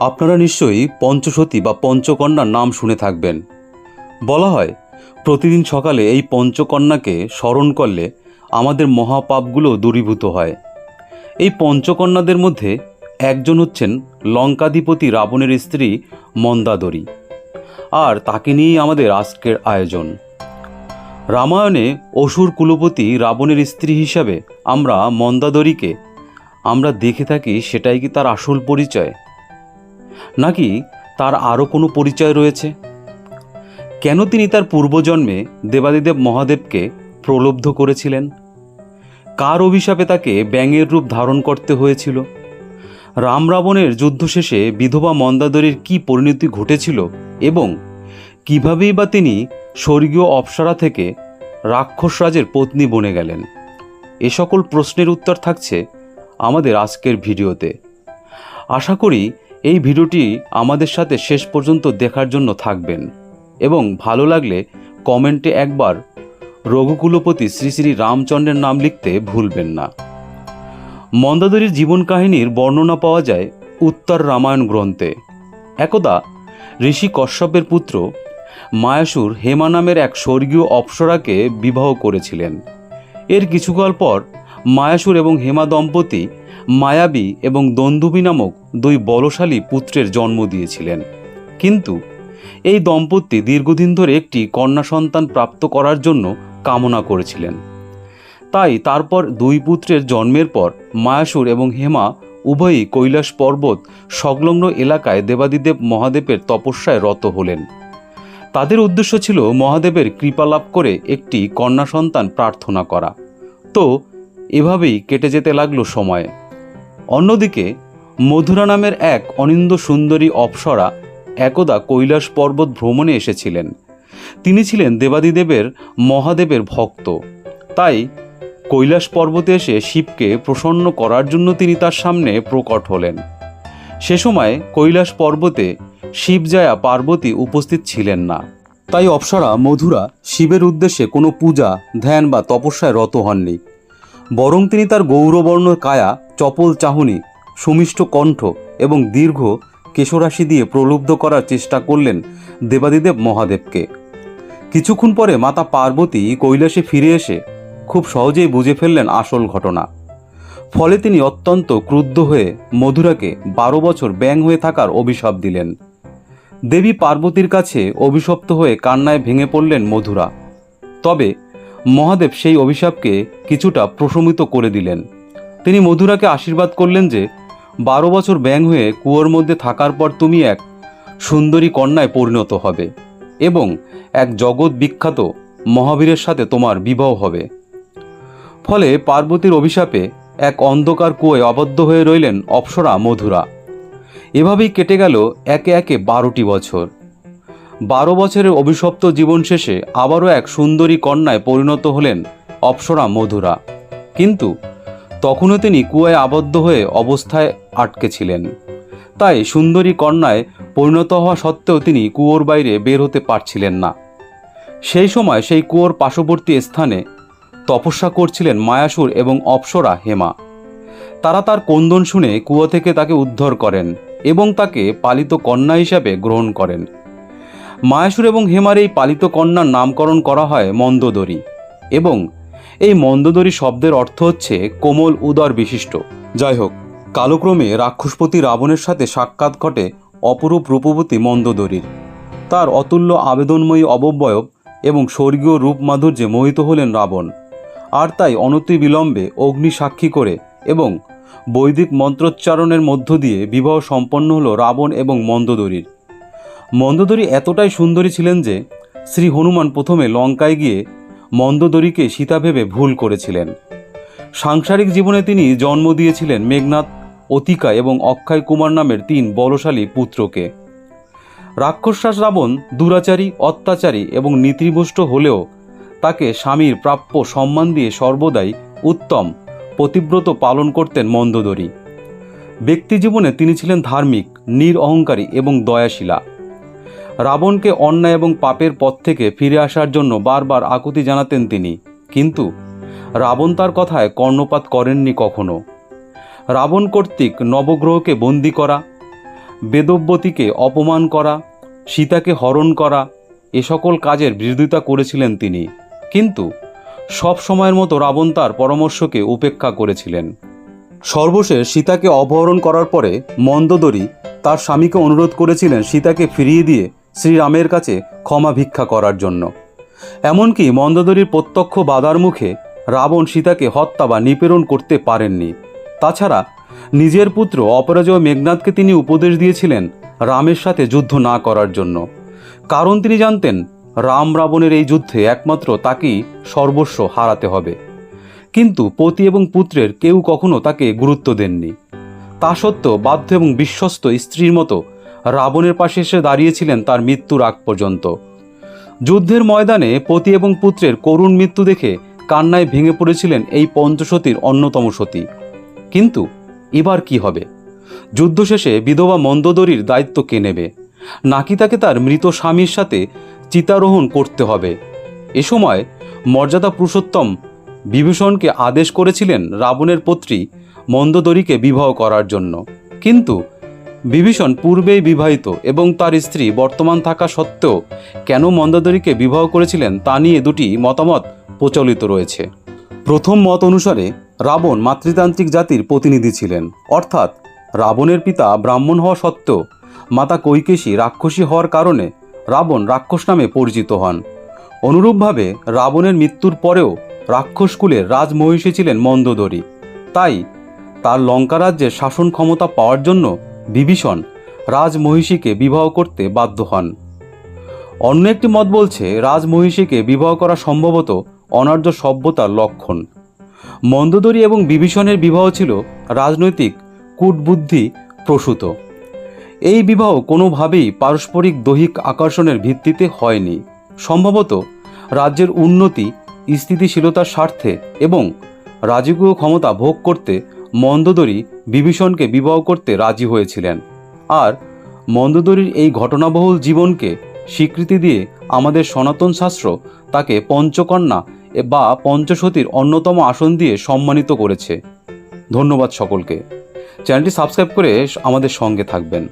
আপনারা নিশ্চয়ই পঞ্চসতী বা পঞ্চকন্যার নাম শুনে থাকবেন। বলা হয়, প্রতিদিন সকালে এই পঞ্চকন্যাকে স্মরণ করলে আমাদের মহাপাপগুলো দূরীভূত হয়। এই পঞ্চকন্যাদের মধ্যে একজন হচ্ছেন লঙ্কাধিপতি রাবণের স্ত্রী মন্দাদরী। আর তাকে নিয়েই আমাদের আজকের আয়োজন। রামায়ণে অসুর কুলপতি রাবণের স্ত্রী হিসাবে আমরা মন্দাদরীকে আমরা দেখে থাকি সেটাই কি তার আসল পরিচয়? নাকি তার আরও কোনো পরিচয় রয়েছে? কেন তিনি তার পূর্বজন্মে দেবাদিদেব মহাদেবকে প্রলব্ধ করেছিলেন? কার অভিশাপে তাকে ব্যাঙের রূপ ধারণ করতে হয়েছিল? রাম রাবণের যুদ্ধ শেষে বিধবা মন্দাদরীর কি পরিণতি ঘটেছিল এবং কিভাবেই বা তিনি স্বর্গীয় অপ্সরা থেকে রাক্ষসরাজের পত্নী বনে গেলেন? এ সকল প্রশ্নের উত্তর থাকছে আমাদের আজকের ভিডিওতে। আশা করি এই ভিডিওটি আমাদের সাথে শেষ পর্যন্ত দেখার জন্য থাকবেন এবং ভালো লাগলে কমেন্টে একবার রঘুকুলপতি শ্রী শ্রী রামচন্দ্রের নাম লিখতে ভুলবেন না। মন্দাদরীর জীবন কাহিনীর বর্ণনা পাওয়া যায় উত্তর রামায়ণ গ্রন্থে। একদা ঋষি কশ্যপের পুত্র মায়াসুর হেমা নামের এক স্বর্গীয় অপ্সরাকে বিবাহ করেছিলেন। এর কিছুকাল পর মায়াসুর এবং হেমা দম্পতি মায়াবী এবং দন্দুবী নামক দুই বলশালী পুত্রের জন্ম দিয়েছিলেন। কিন্তু এই দম্পতি দীর্ঘদিন ধরে একটি কন্যা সন্তান প্রাপ্ত করার জন্য কামনা করেছিলেন। তাই তারপর দুই পুত্রের জন্মের পর মায়াসুর এবং হেমা উভয়ই কৈলাস পর্বত সংলগ্ন এলাকায় দেবাদিদেব মহাদেবের তপস্যায় রত হলেন। তাদের উদ্দেশ্য ছিল মহাদেবের কৃপা লাভ করে একটি কন্যা সন্তান প্রার্থনা করা। তো এভাবেই কেটে যেতে লাগল সময়। অন্যদিকে মধুরা নামের এক অনিন্দ সুন্দরী অপ্সরা একদা কৈলাস পর্বত ভ্রমণে এসেছিলেন। তিনি ছিলেন দেবাদিদেবের মহাদেবের ভক্ত। তাই কৈলাস পর্বতে এসে শিবকে প্রসন্ন করার জন্য তিনি তার সামনে প্রকট হলেন। সে সময় কৈলাস পর্বতে শিবজয়া পার্বতী উপস্থিত ছিলেন না। তাই অপসরা মধুরা শিবের উদ্দেশ্যে কোনো পূজা, ধ্যান বা তপস্যায় রত হননি। বরং তিনি তার গৌরবর্ণ কায়া, চপল চাহনি, সুমিষ্ট কণ্ঠ এবং দীর্ঘ কেশরাশি দিয়ে প্রলুব্ধ করার চেষ্টা করলেন দেবাদিদেব মহাদেবকে। কিছুক্ষণ পরে মাতা পার্বতী কৈলাসে ফিরে এসে খুব সহজেই বুঝে ফেললেন আসল ঘটনা। ফলে তিনি অত্যন্ত ক্রুদ্ধ হয়ে মধুরাকে বারো বছর ব্যাং হয়ে থাকার অভিশাপ দিলেন। দেবী পার্বতীর কাছে অভিশপ্ত হয়ে কান্নায় ভেঙে পড়লেন মধুরা। তবে মহাদেব সেই অভিশাপকে কিছুটা প্রশমিত করে দিলেন। তিনি মধুরাকে আশীর্বাদ করলেন যে, বারো বছর ব্যাং হয়ে কুয়োর মধ্যে থাকার পর তুমি এক সুন্দরী কন্যায় পরিণত হবে এবং এক জগৎ বিখ্যাত মহাবীরের সাথে তোমার বিবাহ হবে। ফলে পার্বতীর অভিশাপে এক অন্ধকার কুয়োয় আবদ্ধ হয়ে রইলেন অপ্সরা মধুরা। এভাবেই কেটে গেল একে একে বারোটি বছর। বারো বছরের অভিশপ্ত জীবন শেষে আবারও এক সুন্দরী কন্যায় পরিণত হলেন অপ্সরা মধুরা। কিন্তু তখনও তিনি কুয়ায় আবদ্ধ হয়ে অবস্থায় আটকে ছিলেন। তাই সুন্দরী কন্যায় পরিণত হওয়া সত্ত্বেও তিনি কুয়োর বাইরে বের হতে পারছিলেন না। সেই সময় সেই কুয়োর পার্শ্ববর্তী স্থানে তপস্যা করছিলেন মায়াসুর এবং অপ্সরা হেমা। তারা তার কন্দন শুনে কুয়ো থেকে তাকে উদ্ধার করেন এবং তাকে পালিত কন্যা হিসাবে গ্রহণ করেন। মায়াসুর এবং হেমার এই পালিত কন্যার নামকরণ করা হয় মন্দোদরী। এবং এই মন্দোদরী শব্দের অর্থ হচ্ছে কোমল উদর বিশিষ্ট। যাই হোক, কালক্রমে রাক্ষসপতি রাবণের সাথে সাক্ষাৎ ঘটে অপরূপ রূপবতী মন্দোদরীর। তার অতুল্য আবেদনময়ী অববয়ব এবং স্বর্গীয় রূপ মাধুর্যে মোহিত হলেন রাবণ। আর তাই অনতি বিলম্বে অগ্নি সাক্ষী করে এবং বৈদিক মন্ত্রোচ্চারণের মধ্য দিয়ে বিবাহ সম্পন্ন হল রাবণ এবং মন্দোদরীর। মন্দোদরী এতটাই সুন্দরী ছিলেন যে শ্রী হনুমান প্রথমে লঙ্কায় গিয়ে মন্দোদরীকে সীতা ভেবে ভুল করেছিলেন। সাংসারিক জীবনে তিনি জন্ম দিয়েছিলেন মেঘনাথ, অতিকা এবং অক্ষয় কুমার নামের তিন বলশালী পুত্রকে। রাক্ষসাস রাবণ দুরাচারী, অত্যাচারী এবং নীতিভ্রষ্ট হলেও তাকে স্বামীর প্রাপ্য সম্মান দিয়ে সর্বদাই উত্তম, পতিব্রত পালন করতেন মন্দোদরী। ব্যক্তি জীবনে তিনি ছিলেন ধার্মিক নির অহংকারী এবং দয়াশীলা। রাবণকে অন্যায় এবং পাপের পথ থেকে ফিরে আসার জন্য বারবার আকুতি জানাতেন তিনি। কিন্তু রাবণ তার কথায় কর্ণপাত করেননি কখনো। রাবণ কর্তৃক নবগ্রহকে বন্দি করা, বেদব্যতীকে অপমান করা, সীতাকে হরণ করা, এ সকল কাজের বিরোধিতা করেছিলেন তিনি। কিন্তু সব সময়ের মতো রাবণ তার পরামর্শকে উপেক্ষা করেছিলেন। সর্বশেষ সীতাকে অপহরণ করার পরে মন্দোদরী তার স্বামীকে অনুরোধ করেছিলেন সীতাকে ফিরিয়ে দিয়ে শ্রীরামের কাছে ক্ষমা ভিক্ষা করার জন্য। এমনকি মন্দোদরীর প্রত্যক্ষ বাধার মুখে রাবণ সীতাকে হত্যা বা নিপীড়ন করতে পারেননি। তাছাড়া নিজের পুত্র অপরাজয় মেঘনাথকে তিনি উপদেশ দিয়েছিলেন রামের সাথে যুদ্ধ না করার জন্য। কারণ তিনি জানতেন রাম রাবণের এই যুদ্ধে একমাত্র তাকেই সর্বস্ব হারাতে হবে। কিন্তু পতি এবং পুত্রের কেউ কখনো তাকে গুরুত্ব দেননি। তা সত্ত্বেও বাধ্য এবং বিশ্বস্ত স্ত্রীর মতো রাবণের পাশে এসে দাঁড়িয়েছিলেন তার মৃত্যুর আগ পর্যন্ত। যুদ্ধের ময়দানে পতি এবং পুত্রের করুণ মৃত্যু দেখে কান্নায় ভেঙে পড়েছিলেন এই পঞ্চসতীর অন্যতম সতী। কিন্তু এবার কি হবে? যুদ্ধ শেষে বিধবা মন্দোদরীর দায়িত্ব কে নেবে? নাকি তাকে তার মৃত স্বামীর সাথে চিতারোহণ করতে হবে? এ সময় মর্যাদা পুরুষোত্তম বিভূষণকে আদেশ করেছিলেন রাবণের পত্রী মন্দোদরীকে বিবাহ করার জন্য। কিন্তু বিভীষণ পূর্বেই বিবাহিত এবং তার স্ত্রী বর্তমান থাকা সত্ত্বেও কেন মন্দোদরীকে বিবাহ করেছিলেন তা নিয়ে দুটি মতামত প্রচলিত রয়েছে। প্রথম মত অনুসারে রাবণ মাতৃতান্ত্রিক জাতির প্রতিনিধি ছিলেন। অর্থাৎ রাবণের পিতা ব্রাহ্মণ হওয়া সত্ত্বেও মাতা কৈকেশী রাক্ষসী হওয়ার কারণে রাবণ রাক্ষস নামে পরিচিত হন। অনুরূপভাবে রাবণের মৃত্যুর পরেও রাক্ষসকুলের রাজমহিষী ছিলেন মন্দোদরী। তাই তার লঙ্কা রাজ্যের শাসন ক্ষমতা পাওয়ার জন্য বিভীষণ রাজমহিষীকে বিবাহ করতে বাধ্য হন। অন্য একটি মত বলছে, রাজমহিষীকে বিবাহ করা সম্ভবত অনার্য সভ্যতার লক্ষণ। মন্দোদরী এবং বিভীষণের বিবাহ ছিল রাজনৈতিক কূটবুদ্ধি প্রসূত। এই বিবাহ কোনোভাবেই পারস্পরিক দৈহিক আকর্ষণের ভিত্তিতে হয়নি। সম্ভবত রাজ্যের উন্নতি, স্থিতিশীলতার স্বার্থে এবং রাজকীয় ক্ষমতা ভোগ করতে মন্দোদরী বিভীষণকে বিবাহ করতে রাজি হয়েছিলেন। আর মন্দোদরীর এই ঘটনাবহুল জীবনকে স্বীকৃতি দিয়ে আমাদের সনাতন শাস্ত্র তাকে পঞ্চকন্যা বা পঞ্চসতীর অন্যতম আসন দিয়ে সম্মানিত করেছে। ধন্যবাদ সকলকে। চ্যানেলটি সাবস্ক্রাইব করে আমাদের সঙ্গে থাকবেন।